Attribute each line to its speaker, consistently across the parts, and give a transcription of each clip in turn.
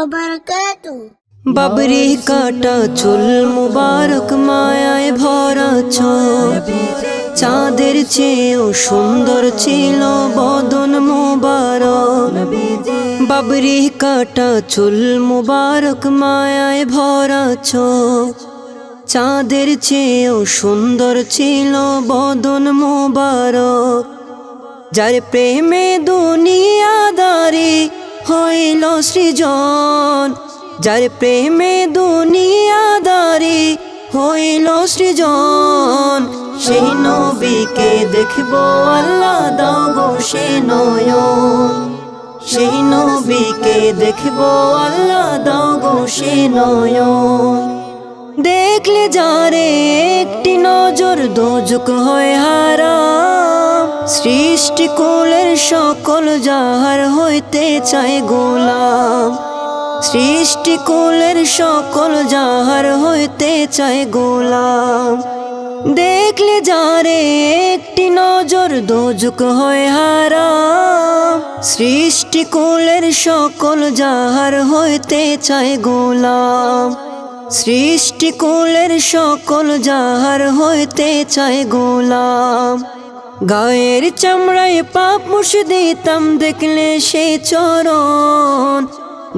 Speaker 1: ওবারাকাতু
Speaker 2: বাবরি কাটা চুল মুবারক মায়ায় ভরা চাঁদের চেয়েও সুন্দর ছিল বদন মুবারক। বাবরি কাটা চুল মুবারক মায়ায় ভরা চাঁদের চেয়েও সুন্দর ছিল বদন মুবারক। যার প্রেমে দুনিয়াদারি হইল সৃজন, যার প্রেমে দুনিয়াদারি হইল সৃজন, সেই নবীকে দেখব আল্লাহ দাও গো সে নয়ন। সেই নবীকে দেখব আল্লাহ দাও গো সে নয়ন। দেখলে যারে একটি নজর দোজক হয় হারাম। সৃষ্টি কুলের সকল যাহার হইতে চায় গোলাম। সৃষ্টি কুলের সকল যাহার হইতে চায় গোলাম। দেখলে যারে একটি নজর দোজক হয় হারাম। সৃষ্টি কুলের সকল যাহার হইতে চায় গোলাম। সৃষ্টি কুলের সকল যাহার হইতে চায় গোলাম। গায়ের চামড়ায় পাপ মুশ দিতাম দেখলে সে চরণ।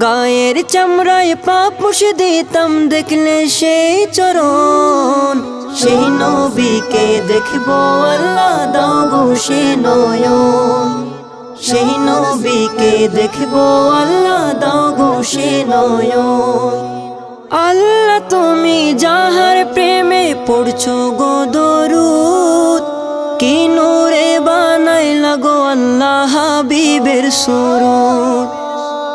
Speaker 2: গায়ের চামড়ায় পাপ মুশ দিতাম দেখলে সে চরণ। সেই নবীকে দেখব, আল্লাহ দাও গো সে নয়ন। সেই নবীকে দেখব, আল্লাহ দাও গো সে নয়ন। আল্লাহ, তুমি যাহার প্রেমে পড়ছো গো দরুদ, কি নূরে বানাই লাগো আল্লাহ হাবিবের সুরুদ?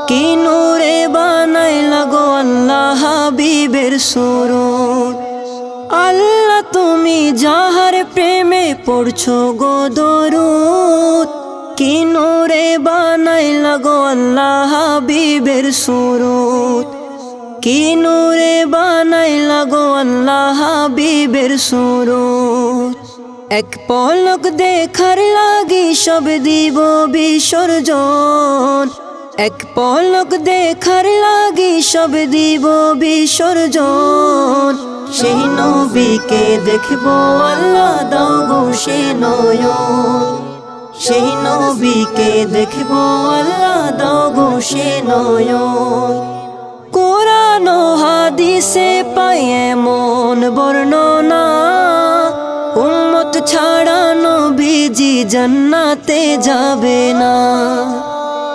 Speaker 2: কি নূরে বানাই লাগো আল্লাহ হাবিবের সুরুদ? আল্লাহ, তুমি যাহার প্রেমে পড়ছো গো দরুদ, কি নূরে বানাই লাগো আল্লাহ হাবিবের সুরুদ? কি নূরে বানাই লাগো আল্লাহ হাবিবের সুরুত। এক পলক দেখার লাগি সব দিব বিসর্জন। এক পলক দেখার লাগি সব দিব বিসর্জন। সেই নবীকে দেখব আল্লাহ দাও গো সে নয়ন। সেই নবীকে দেখব আল্লাহ দাও গো সে নয়ন। জান্নাতে যাবে না।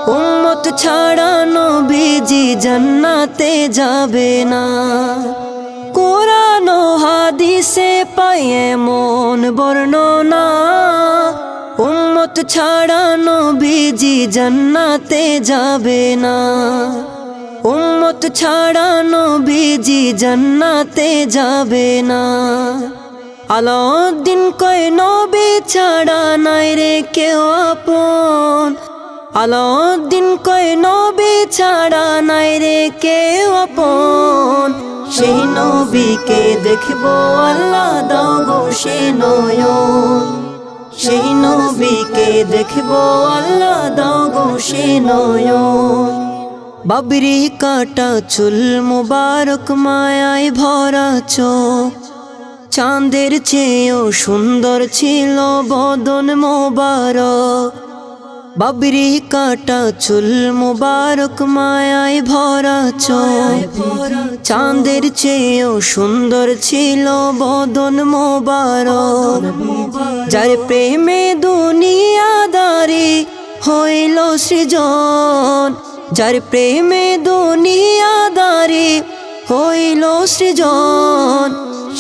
Speaker 2: উম্মত ছাড়া নবীজি জান্নাতে যাবে না। কোরআন হাদিসে পাই এমন বর্ণনা। উম্মত ছাড়া নবীজি জান্নাতে যাবে না। উম্মত ছাড়া নবীজি জান্নাতে যাবে না। আলাউদ্দিন কয়, নবী ছাড়া নাই রে কেউ আপন। আলাউদ্দিন কয়, নবী ছাড়া নাই রে কেউ আপন। সেই নবীকে দেখব, আল্লাহ দাও গো সে নয়ন। সেই নবীকে দেখব, আল্লাহ দাও গো সে নয়ন। বাবরি কাটা চুল মুবারক, মায়ায় ভরা চোখ। চাঁদের চেয়েও সুন্দর ছিল বদন মোবারক। বাবরি কাটা চুল মুবারক, মায়ায় ভরা চাঁদের চেয়েও সুন্দর ছিল বদন মোবারক। যার প্রেমে দুনিয়াদারি হইল সৃজন। যার প্রেমে দুনিয়াদারি হইল সৃজন।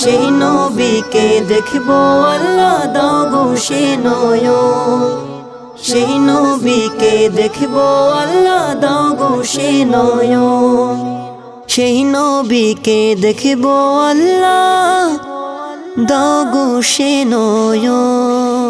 Speaker 2: সেই নবীকে দেখব আল্লাহ দাও গো সে নয়ন। সেই নবীকে দেখব আল্লাহ দাও গো সে নয়ন। সেই নবীকে দেখব আল্লাহ দাও গো সে নয়ন।